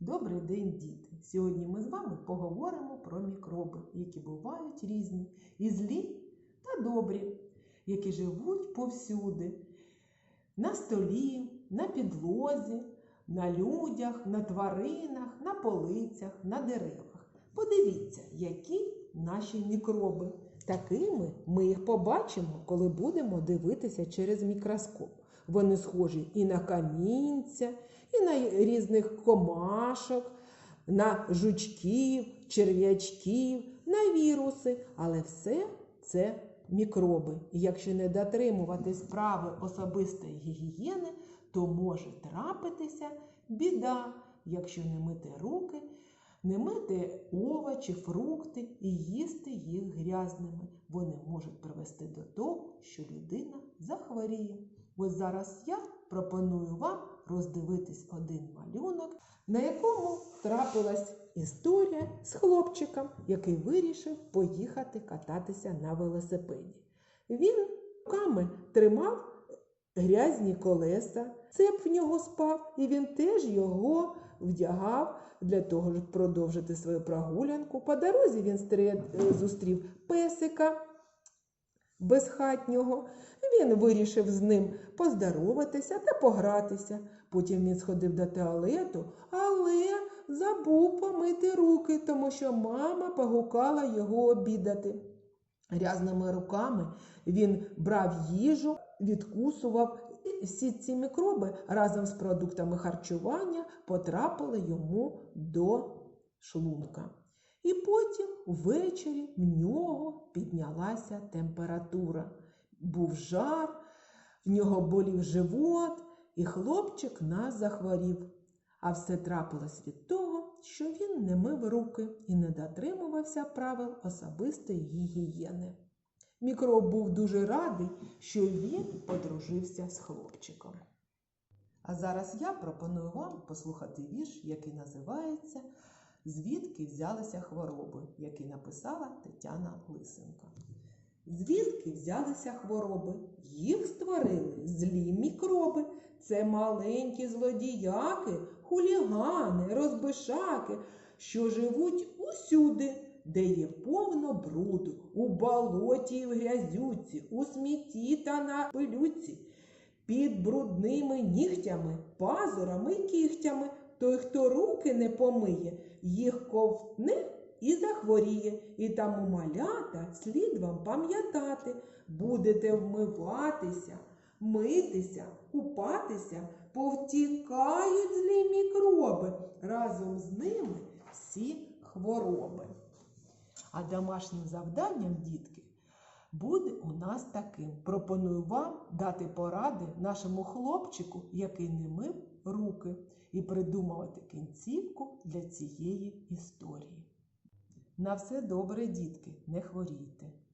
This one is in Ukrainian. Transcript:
Добрий день, діти! Сьогодні ми з вами поговоримо про мікроби, які бувають різні, і злі та добрі, які живуть повсюди, на столі, на підлозі, на людях, на тваринах, на полицях, на деревах. Подивіться, які наші мікроби. Такими ми їх побачимо, коли будемо дивитися через мікроскоп. Вони схожі і на камінця, і на різних комашок, на жучків, черв'ячків, на віруси. Але все це мікроби. І якщо не дотримуватись правил особистої гігієни, то може трапитися біда, якщо не мити руки, не мити овочі, фрукти і їсти їх грязними. Вони можуть привести до того, що людина захворіє. Ось зараз я пропоную вам роздивитись один малюнок, на якому трапилась історія з хлопчиком, який вирішив поїхати кататися на велосипеді. Він руками тримав грязні колеса, цеп в нього спав, і він теж його вдягав для того, щоб продовжити свою прогулянку. По дорозі він зустрів песика безхатнього. Він вирішив з ним поздороватися та погратися. Потім він сходив до туалету, але забув помити руки, тому що мама погукала його обідати. Грязними руками він брав їжу, відкусував. І Всі ці мікроби разом з продуктами харчування потрапили йому до шлунка. І потім ввечері в нього піднялася температура. Був жар, в нього болів живот, і хлопчик нас захворів. А все трапилось від того, що він не мив руки і не дотримувався правил особистої гігієни. Мікроб був дуже радий, що він подружився з хлопчиком. А зараз я пропоную вам послухати вірш, який називається Звідки взялися хвороби, який написала Тетяна Лисенко. Звідки взялися хвороби? Їх створили злі мікроби. Це маленькі злодіяки, хулігани, розбишаки, що живуть усюди, де є повно бруду, у болоті і в грязюці, у смітті та на пилюці, під брудними нігтями, пазурами й кігтями. Той, хто руки не помиє, їх ковтне і захворіє, і тому малята слід вам пам'ятати, будете вмиватися, митися, купатися, повтікають злі мікроби, разом з ними всі хвороби. А домашнім завданням, дітки, буде у нас таким. Пропоную вам дати поради нашому хлопчику, який не мив руки, і придумувати кінцівку для цієї історії. На все добре, дітки, не хворійте.